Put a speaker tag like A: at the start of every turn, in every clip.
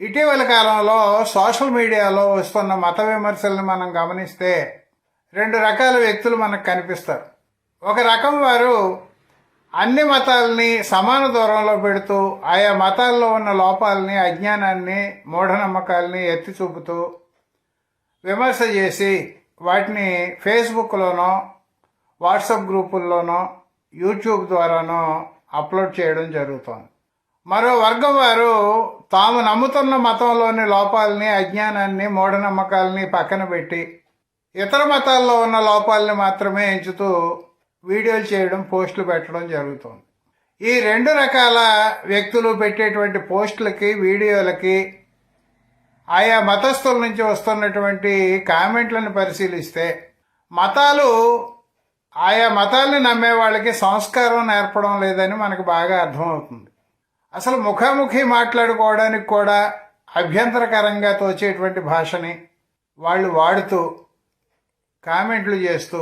A: ఇటీవల కాలంలో సోషల్ మీడియాలో వస్తున్న మత విమర్శల్ని మనం గమనిస్తే రెండు రకాల వ్యక్తులు మనకు కనిపిస్తారు. ఒక రకం వారు అన్ని మతాలని సమాన దూరంలో పెడుతూ ఆయా మతాల్లో ఉన్న లోపాలని అజ్ఞానాన్ని మూఢనమ్మకాలని ఎత్తి చూపుతూ విమర్శ చేసి వాటిని ఫేస్బుక్లోనో వాట్సాప్ గ్రూపుల్లోనో యూట్యూబ్ ద్వారానో అప్లోడ్ చేయడం జరుగుతోంది. మరో వర్గం వారు తాము నమ్ముతున్న మతంలోని లోపాలని అజ్ఞానాన్ని మూఢనమ్మకాలని పక్కన పెట్టి ఇతర మతాల్లో ఉన్న లోపాలని మాత్రమే ఎంచుతూ వీడియోలు చేయడం పోస్టులు పెట్టడం జరుగుతుంది. ఈ రెండు రకాల వ్యక్తులు పెట్టేటువంటి పోస్టులకి వీడియోలకి ఆయా మతస్థుల నుంచి వస్తున్నటువంటి కామెంట్లను పరిశీలిస్తే మతాలు ఆయా మతాల్ని నమ్మే వాళ్ళకి సంస్కారం నేర్పడం లేదని మనకు బాగా అర్థమవుతుంది. అసలు ముఖాముఖి మాట్లాడుకోవడానికి కూడా అభ్యంతరకరంగా తోచేటువంటి భాషని వాళ్ళు వాడుతూ కామెంట్లు చేస్తూ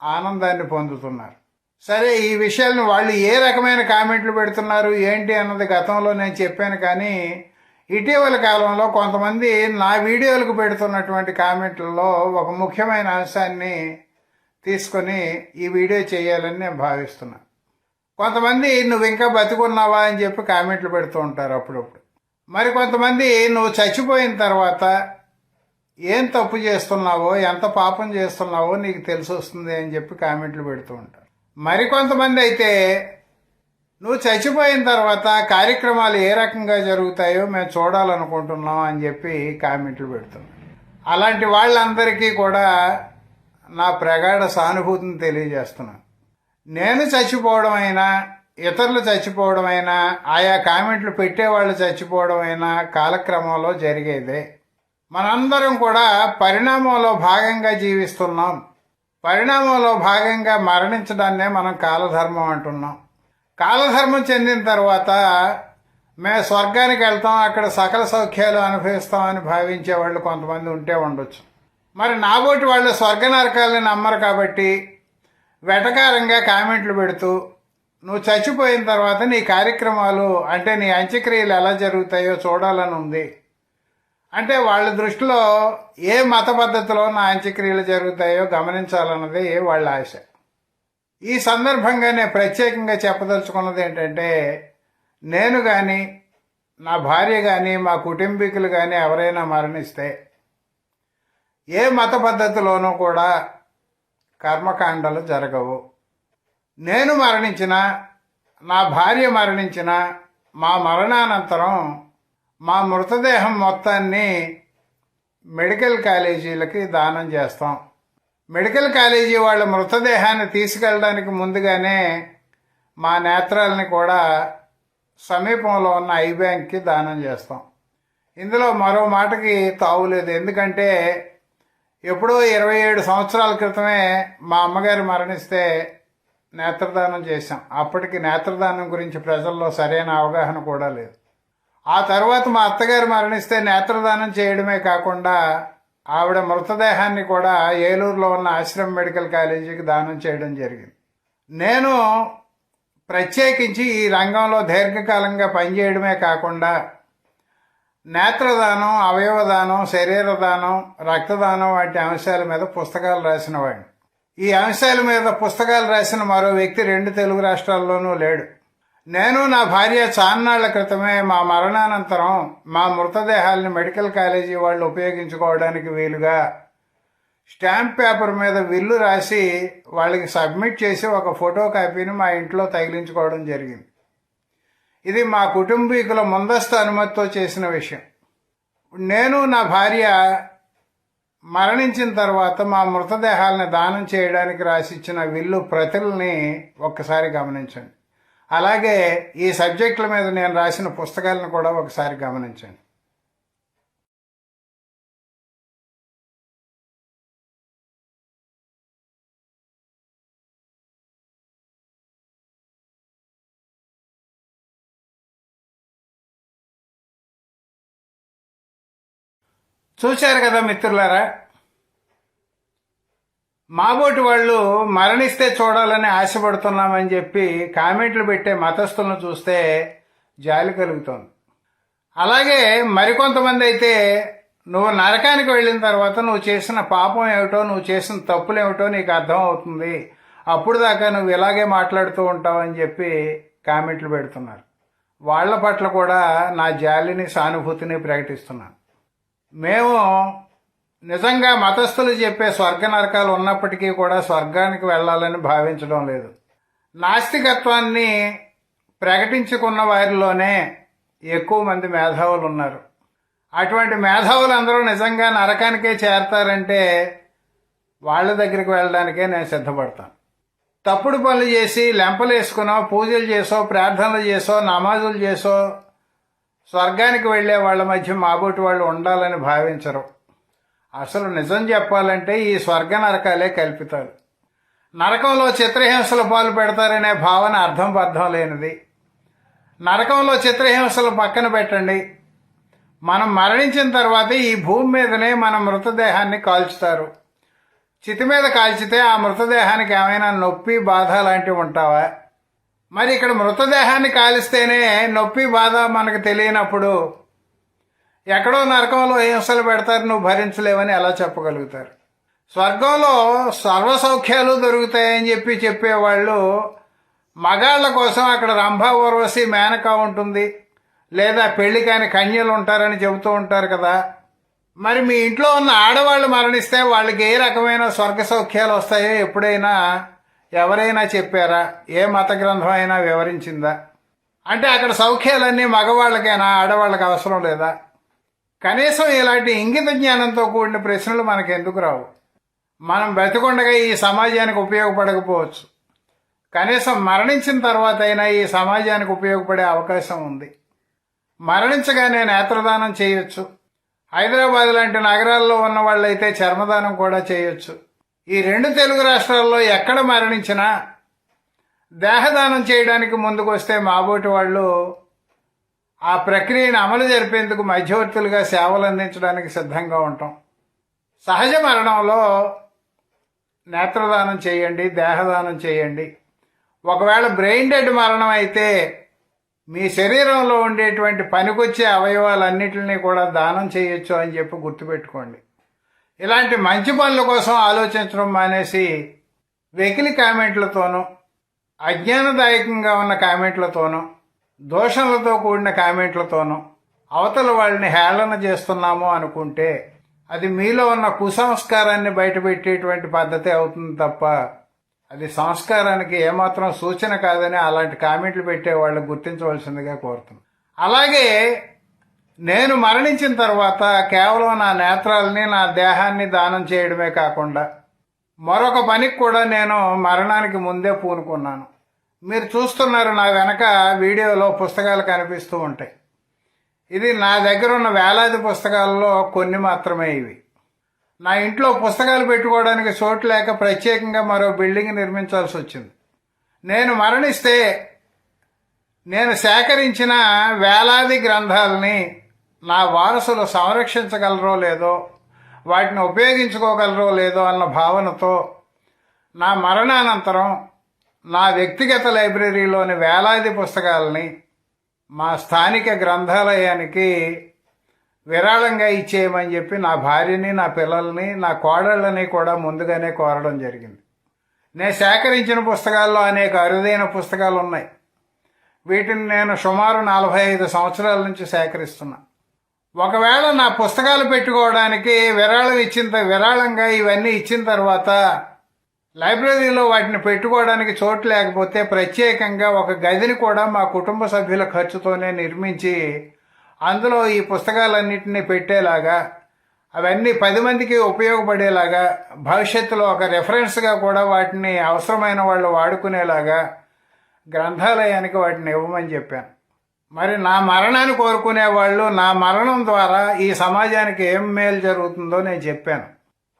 A: ఆనందాన్ని పొందుతున్నారు. సరే ఈ విషయాలను వాళ్ళు ఏ రకమైన కామెంట్లు పెడుతున్నారు ఏంటి అన్నది గతంలో నేను చెప్పాను కానీ ఇటీవల కాలంలో కొంతమంది నా వీడియోలకు పెడుతున్నటువంటి కామెంట్లలో ఒక ముఖ్యమైన అంశాన్ని తీసుకొని ఈ వీడియో చేయాలని నేను భావిస్తున్నాను. కొంతమంది నువ్వు ఇంకా బతికున్నావా అని చెప్పి కామెంట్లు పెడుతూ ఉంటారు అప్పుడప్పుడు. మరి కొంతమంది నువ్వు చచ్చిపోయిన తర్వాత ఏం తప్పు చేస్తున్నావో ఎంత పాపం చేస్తున్నావో నీకు తెలిసి వస్తుంది అని చెప్పి కామెంట్లు పెడుతూ ఉంటారు. మరి కొంతమంది అయితే నువ్వు చచ్చిపోయిన తర్వాత కార్యక్రమాలు ఏ రకంగా జరుగుతాయో మేము చూడాలనుకుంటున్నాం అని చెప్పి కామెంట్లు పెడుతున్నాం అలాంటి వాళ్ళందరికీ కూడా నా ప్రగాఢ సానుభూతిని తెలియజేస్తున్నాను. నేను చచ్చిపోవడం అయినా ఇతరులు చచ్చిపోవడం అయినా ఆయా కామెంట్లు పెట్టేవాళ్ళు చచ్చిపోవడం అయినా కాలక్రమంలో జరిగేదే. మనందరం కూడా పరిణామంలో భాగంగా జీవిస్తున్నాం. పరిణామంలో భాగంగా మరణించడాన్నే మనం కాలధర్మం అంటున్నాం. కాలధర్మం చెందిన తర్వాత మేము స్వర్గానికి వెళ్తాం అక్కడ సకల సౌఖ్యాలు అనుభవిస్తామని భావించే వాళ్ళు కొంతమంది ఉంటే ఉండొచ్చు. మరి నాబోటి వాళ్ళు స్వర్గ నరకాలని నమ్మరు కాబట్టి వెటకారంగా కామెంట్లు పెడుతూ నువ్వు చచ్చిపోయిన తర్వాత నీ కార్యక్రమాలు అంటే నీ అంత్యక్రియలు ఎలా జరుగుతాయో చూడాలని ఉంది. అంటే వాళ్ళ దృష్టిలో ఏ మత పద్ధతిలో నా అంత్యక్రియలు జరుగుతాయో గమనించాలన్నది వాళ్ళ ఆశ. ఈ సందర్భంగా నేను ప్రత్యేకంగా చెప్పదలుచుకున్నది ఏంటంటే నేను కానీ నా భార్య కానీ మా కుటుంబీకులు కానీ ఎవరైనా మరణిస్తే ఏ మత పద్ధతిలోనూ కూడా కర్మకాండలు జరగవు. నేను మరణించిన నా భార్య మరణించిన మా మరణానంతరం మా మృతదేహం మొత్తాన్ని మెడికల్ కాలేజీలకి దానం చేస్తాం. మెడికల్ కాలేజీ వాళ్ళ మృతదేహాన్ని తీసుకెళ్ళడానికి ముందుగానే మా నేత్రాలని కూడా సమీపంలో ఉన్న ఐ బ్యాంక్కి దానం చేస్తాం. ఇందులో మరో మాటకి తావులేదు ఎందుకంటే ఎప్పుడో ఇరవై ఏడు సంవత్సరాల క్రితమే మా అమ్మగారు మరణిస్తే నేత్రదానం చేశాం. అప్పటికి నేత్రదానం గురించి ప్రజల్లో సరైన అవగాహన కూడా లేదు. ఆ తర్వాత మా అత్తగారు మరణిస్తే నేత్రదానం చేయడమే కాకుండా ఆవిడ మృతదేహాన్ని కూడా ఏలూరులో ఉన్న ఆశ్రమ్ మెడికల్ కాలేజీకి దానం చేయడం జరిగింది. నేను ప్రత్యేకించి ఈ రంగంలో దీర్ఘకాలంగా పనిచేయడమే కాకుండా నేత్రదానం అవయవదానం శరీరదానం రక్తదానం వంటి అంశాల మీద పుస్తకాలు రాసిన వాడిని ఈ అంశాల మీద పుస్తకాలు రాసిన మరో వ్యక్తి రెండు తెలుగు రాష్ట్రాల్లోనూ లేడు. నేను నా భార్య చాన్నాళ్ళ క్రితమే మా మరణానంతరం మా మృతదేహాల్ని మెడికల్ కాలేజీ వాళ్ళు ఉపయోగించుకోవడానికి వీలుగా స్టాంప్ పేపర్ మీద విల్లు రాసి వాళ్ళకి సబ్మిట్ చేసి ఒక ఫోటో కాపీని మా ఇంట్లో తగిలించుకోవడం జరిగింది. ఇది మా కుటుంబీకుల ముందస్తు అనుమతితో చేసిన విషయం. నేను నా భార్య మరణించిన తర్వాత మా మృతదేహాలను దానం చేయడానికి రాసిచ్చిన విల్లు ప్రతుల్ని ఒక్కసారి గమనించండి. అలాగే ఈ సబ్జెక్టుల మీద నేను రాసిన పుస్తకాలను కూడా ఒకసారి గమనించండి. చూశారు కదా మిత్రులారా? మాబోటి వాళ్ళు మరణిస్తే చూడాలని ఆశపడుతున్నామని చెప్పి కామెంట్లు పెట్టే మతస్థులను చూస్తే జాలి కలుగుతోంది. అలాగే మరికొంతమంది అయితే నువ్వు నరకానికి వెళ్ళిన తర్వాత నువ్వు చేసిన పాపం ఏమిటో నువ్వు చేసిన తప్పులు ఏమిటో నీకు అర్థం అవుతుంది అప్పుడు దాకా నువ్వు ఇలాగే మాట్లాడుతూ ఉంటావు అని చెప్పి కామెంట్లు పెడుతున్నారు. వాళ్ళ పట్ల కూడా నా జాలిని సానుభూతిని ప్రకటిస్తున్నాను. మేము నిజంగా మతస్థులు చెప్పే స్వర్గ నరకాలు ఉన్నప్పటికీ కూడా స్వర్గానికి వెళ్ళాలని భావించడం లేదు. నాస్తికత్వాన్ని ప్రకటించుకున్న వారిలోనే ఎక్కువ మంది మేధావులు ఉన్నారు. అటువంటి మేధావులు అందరూ నిజంగా నరకానికే చేరతారంటే వాళ్ళ దగ్గరికి వెళ్ళడానికే నేను సిద్ధపడతాను. తప్పుడు పనులు చేసి లెంపలు వేసుకునో పూజలు చేసో ప్రార్థనలు చేసో నమాజులు చేసో స్వర్గానికి వెళ్ళే వాళ్ళ మధ్య మాబోటి వాళ్ళు ఉండాలని భావించరు. అసలు నిజం చెప్పాలంటే ఈ స్వర్గ నరకాలే కల్పితాలు. నరకంలో చిత్రహింసలు పాలు పెడతారనే భావన అర్థం బద్ధం లేనిది. నరకంలో చిత్రహింసలు పక్కన పెట్టండి. మనం మరణించిన తర్వాత ఈ భూమి మీదనే మన మృతదేహాన్ని కాల్చుతారు. చితి మీద కాల్చితే ఆ మృతదేహానికి ఏమైనా నొప్పి బాధ లాంటివి ఉంటావా? మరి ఇక్కడ మృతదేహాన్ని కాలిస్తేనే నొప్పి బాధ మనకు తెలియనప్పుడు ఎక్కడో నరకంలో హింసలు పెడతారు నువ్వు భరించలేవని ఎలా చెప్పగలుగుతారు? స్వర్గంలో సర్వసౌఖ్యాలు దొరుకుతాయని చెప్పి చెప్పేవాళ్ళు మగాళ్ళ కోసం అక్కడ రంభ ఊర్వశి మేనక ఉంటుంది లేదా పెళ్ళి కాని కన్యలు ఉంటారని చెబుతూ ఉంటారు కదా. మరి మీ ఇంట్లో ఉన్న ఆడవాళ్ళు మరణిస్తే వాళ్ళకి ఏ రకమైన స్వర్గ సౌఖ్యాలు వస్తాయో ఎప్పుడైనా ఎవరైనా చెప్పారా? ఏ మత గ్రంథం అయినా వివరించిందా? అంటే అక్కడ సౌఖ్యాలన్నీ మగవాళ్ళకైనా ఆడవాళ్ళకి అవసరం లేదా? కనీసం ఇలాంటి ఇంగిత జ్ఞానంతో కూడిన ప్రశ్నలు మనకు ఎందుకు రావు? మనం బ్రతికొండగా ఈ సమాజానికి ఉపయోగపడకపోవచ్చు. కనీసం మరణించిన తర్వాత అయినా ఈ సమాజానికి ఉపయోగపడే అవకాశం ఉంది. మరణించగానే నేత్రదానం చేయొచ్చు. హైదరాబాద్ లాంటి నగరాల్లో ఉన్న వాళ్ళైతే చర్మదానం కూడా చేయొచ్చు. ఈ రెండు తెలుగు రాష్ట్రాల్లో ఎక్కడ మరణించినా దేహదానం చేయడానికి ముందుకొస్తే మాబోటి వాళ్ళు ఆ ప్రక్రియను అమలు జరిపేందుకు మధ్యవర్తులుగా సేవలు అందించడానికి సిద్ధంగా ఉంటాం. సహజ మరణంలో నేత్రదానం చేయండి దేహదానం చేయండి. ఒకవేళ బ్రెయిన్ డెడ్ మరణం అయితే మీ శరీరంలో ఉండేటువంటి పనికొచ్చే అవయవాలన్నిటిని కూడా దానం చేయొచ్చు అని చెప్పి గుర్తుపెట్టుకోండి. ఇలాంటి మంచి పనుల కోసం ఆలోచించడం మానేసి వెకిలి కామెంట్లతోనూ అజ్ఞానదాయకంగా ఉన్న కామెంట్లతోనూ దోషంలతో కూడిన కామెంట్లతోనూ అవతల వాళ్ళని హేళన చేస్తున్నాము అనుకుంటే అది మీలో ఉన్న కుసంస్కారాన్ని బయటపెట్టేటువంటి పద్ధతి అవుతుంది తప్ప అది సంస్కారానికి ఏమాత్రం సూచన కాదని అలాంటి కామెంట్లు పెట్టే వాళ్ళు గుర్తించవలసిందిగా కోరుతున్నాను అలాగే నేను మరణించిన తర్వాత కేవలం నా నేత్రాలని నా దేహాన్ని దానం చేయడమే కాకుండా మరొక పనికి కూడా నేను మరణానికి ముందే పూనుకున్నాను. మీరు చూస్తున్నారు నా వెనక వీడియోలో పుస్తకాలు కనిపిస్తూ ఉంటాయి. ఇది నా దగ్గర ఉన్న వేలాది పుస్తకాల్లో కొన్ని మాత్రమే ఇవి. నా ఇంట్లో పుస్తకాలు పెట్టుకోవడానికి చోటు లేక ప్రత్యేకంగా మరో బిల్డింగ్ నిర్మించాల్సి వచ్చింది. నేను మరణిస్తే నేను సేకరించిన వేలాది గ్రంథాలని నా వారసులు సంరక్షించగలరో లేదో వాటిని ఉపయోగించుకోగలరో లేదో అన్న భావనతో నా మరణానంతరం నా వ్యక్తిగత లైబ్రరీలోని వేలాది పుస్తకాలని మా స్థానిక గ్రంథాలయానికి విరాళంగా ఇచ్చేయమని చెప్పి నా భార్యని నా పిల్లల్ని నా కోడళ్ళని కూడా ముందుగానే కోరడం జరిగింది. నేను సేకరించిన పుస్తకాల్లో అనేక అరుదైన పుస్తకాలు ఉన్నాయి వీటిని నేను సుమారు నలభై ఐదు సంవత్సరాల నుంచి సేకరిస్తున్నా. ఒకవేళ నా పుస్తకాలు పెట్టుకోవడానికి విరాళం ఇచ్చిన విరాళంగా ఇవన్నీ ఇచ్చిన తర్వాత లైబ్రరీలో వాటిని పెట్టుకోవడానికి చోటు లేకపోతే ప్రత్యేకంగా ఒక గదిని కూడా మా కుటుంబ సభ్యుల ఖర్చుతోనే నిర్మించి అందులో ఈ పుస్తకాలన్నింటినీ పెట్టేలాగా అవన్నీ పది మందికి ఉపయోగపడేలాగా భవిష్యత్తులో ఒక రెఫరెన్స్గా కూడా వాటిని అవసరమైన వాళ్ళు వాడుకునేలాగా గ్రంథాలయానికి వాటిని ఇవ్వమని చెప్పాను. మరి నా మరణాన్ని కోరుకునే వాళ్ళు నా మరణం ద్వారా ఈ సమాజానికి ఏం మేలు జరుగుతుందో నేను చెప్పాను.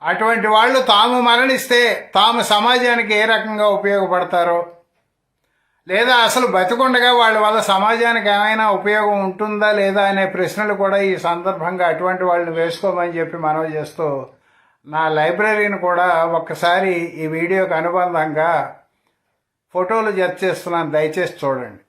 A: అటువంటి వాళ్ళు తాము మరణిస్తే తాము సమాజానికి ఏ రకంగా ఉపయోగపడతారో? లేదా అసలు బతికుండగా వాళ్ళ వల్ల సమాజానికి ఏమైనా ఉపయోగం ఉంటుందా లేదా అనే ప్రశ్నలు కూడా ఈ సందర్భంగా అటువంటి వాళ్ళని వేసుకోమని చెప్పి మనవి చేస్తూ నా లైబ్రరీని కూడా ఒక్కసారి ఈ వీడియోకి అనుబంధంగా ఫోటోలు జత చేస్తున్నాను. దయచేసి చూడండి.